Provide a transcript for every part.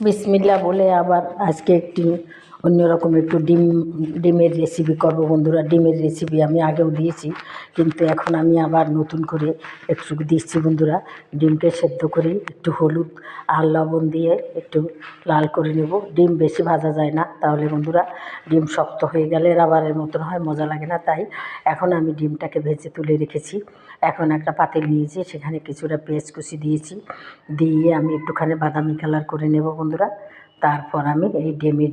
বিসমিল্লা বলে আবার আজকে একটি অন্যরকম একটু ডিম, ডিমের রেসিপি করব বন্ধুরা। ডিমের রেসিপি আমি আগেও দিয়েছি, কিন্তু এখন আমি আবার নতুন করে একটু দিচ্ছি বন্ধুরা। ডিমকে সেদ্ধ করে একটু হলুদ আর লবণ দিয়ে একটু লাল করে নেব। ডিম বেশি ভাজা যায় না, তাহলে বন্ধুরা ডিম শক্ত হয়ে গেলে রাবারের মতন হয়, মজা লাগে না। তাই এখন আমি ডিমটাকে ভেজে তুলে রেখেছি। এখন একটা পাতিল নিয়েছি, সেখানে কিছুটা পেঁয়াজ কুচি দিয়েছি। দিয়ে আমি একটুখানি বাদামি কালার করে নেব বন্ধুরা। তারপর আমি এই ডিমের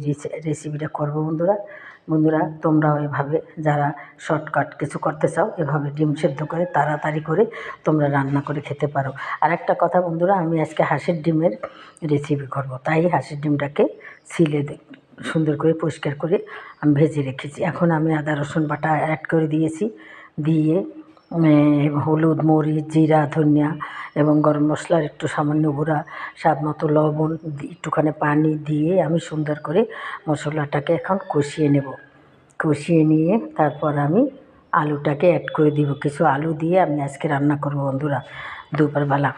রেসিপিটা করব বন্ধুরা। বন্ধুরা, তোমরাও এভাবে, যারা শর্টকাট কিছু করতে চাও, এভাবে ডিম সেদ্ধ করে তাড়াতাড়ি করে তোমরা রান্না করে খেতে পারো। আর একটা কথা বন্ধুরা, আমি আজকে হাঁসের ডিমের রেসিপি করব। তাই হাঁসের ডিমটাকে ছিলে সুন্দর করে পরিষ্কার করে আমি ভেজে রেখেছি। এখন আমি আদা, রসুন বাটা অ্যাড করে দিয়েছি। দিয়ে হলুদ, মরিচ, জিরা, ধনিয়া এবং গরম মশলার একটু সামান্য গুঁড়া, স্বাদ মতো লবণ একটুখানি পানি দিয়ে আমি সুন্দর করে মশলাটাকে এখন কষিয়ে নেব। কষিয়ে নিয়ে তারপর আমি আলুটাকে অ্যাড করে দিব। কিছু আলু দিয়ে আমি আজকে রান্না করব বন্ধুরা, দুপুরবেলা।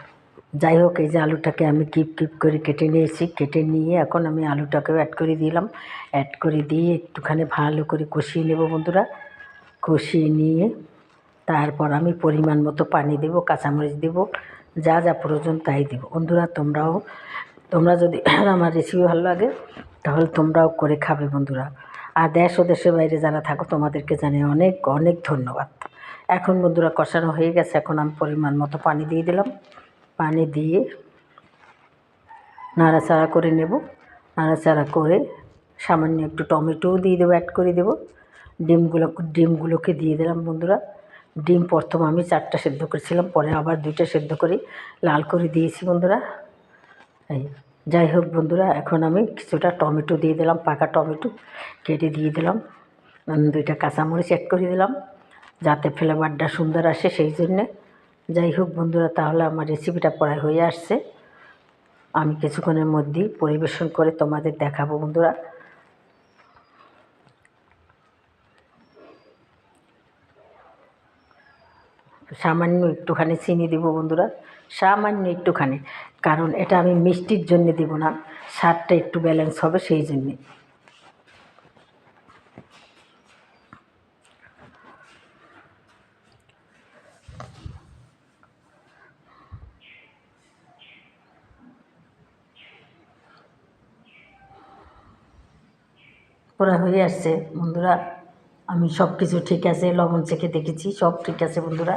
যাই হোক, এই যে আলুটাকে আমি কিপ কিপ করে কেটে নিয়েছি। কেটে নিয়ে এখন আমি আলুটাকেও অ্যাড করে দিলাম। অ্যাড করে দিয়ে একটুখানি ভালো করে কষিয়ে নেব বন্ধুরা। কষিয়ে নিয়ে তারপর আমি পরিমাণ মতো পানি দেব, কাঁচামরিচ দেব যা যা প্রয়োজন তাই দেব। বন্ধুরা, তোমরাও, তোমরা যদি আমার রেসিপি ভালো লাগে, তাহলে তোমরাও করে খাবে বন্ধুরা। আর দেশ ও দেশের বাইরে যারা থাকো, তোমাদেরকে জানিয়ে অনেক অনেক ধন্যবাদ। এখন বন্ধুরা, কষানো হয়ে গেছে। এখন আমি পরিমাণ মতো পানি দিয়ে দিলাম। পানি দিয়ে নাড়াচাড়া করে নেব। নাড়াচাড়া করে সামান্য একটু টমেটোও দিয়ে দেবো অ্যাড করে দেবো। ডিমগুলো, ডিমগুলোকে দিয়ে দিলাম বন্ধুরা। ডিম প্রথম আমি চারটা সেদ্ধ করেছিলাম, পরে আবার দুইটা সেদ্ধ করে লাল করে দিয়েছি বন্ধুরা। এই, যাই হোক বন্ধুরা, এখন আমি কিছুটা টমেটো দিয়ে দিলাম, পাকা টমেটো কেটে দিয়ে দিলাম। দুইটা কাঁচামরিচ অ্যাড করে দিলাম, যাতে ফ্লেভারটা সুন্দর আসে সেই জন্যে। যাই হোক বন্ধুরা, তাহলে আমার রেসিপিটা প্রায় হয়ে আসছে। আমি কিছুক্ষণের মধ্যেই পরিবেশন করে তোমাদের দেখাবো বন্ধুরা। সামান্য একটুখানি চিনি দিব বন্ধুরা, সামান্য একটুখানি। কারণ এটা আমি মিষ্টির জন্য দেব না, স্বাদটা একটু ব্যালেন্স হবে সেই জন্যে। পুরো হয়ে আসছে বন্ধুরা। আমি সব কিছু ঠিক আছে লবণ চেখে দেখেছি সব ঠিক আছে বন্ধুরা।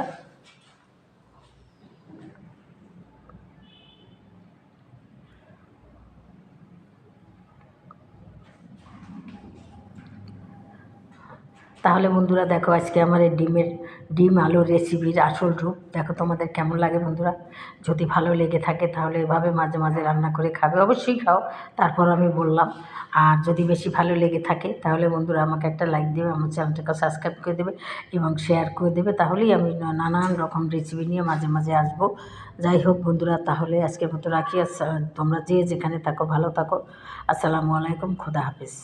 তাহলে বন্ধুরা দেখো আজকে আমার এই ডিমের, ডিম আলুর রেসিপির আসল রূপ। দেখো তোমাদের কেমন লাগে বন্ধুরা? যদি ভালো লেগে থাকে তাহলে এভাবে মাঝে মাঝে রান্না করে খাবে। অবশ্যই খাও, তারপর আমি বললাম। আর যদি বেশি ভালো লেগে থাকে তাহলে বন্ধুরা আমাকে একটা লাইক দেবে, আমার চ্যানেলটাকে সাবস্ক্রাইব করে দেবে এবং শেয়ার করে দেবে। তাহলেই আমি নানান রকম রেসিপি নিয়ে মাঝে মাঝে আসব। যাই হোক বন্ধুরা, তাহলে আজকের মতো রাখি। তোমরা যে যেখানে থাকো, ভালো থাকো। আসসালামু আলাইকুম, খুদা হাফিজ।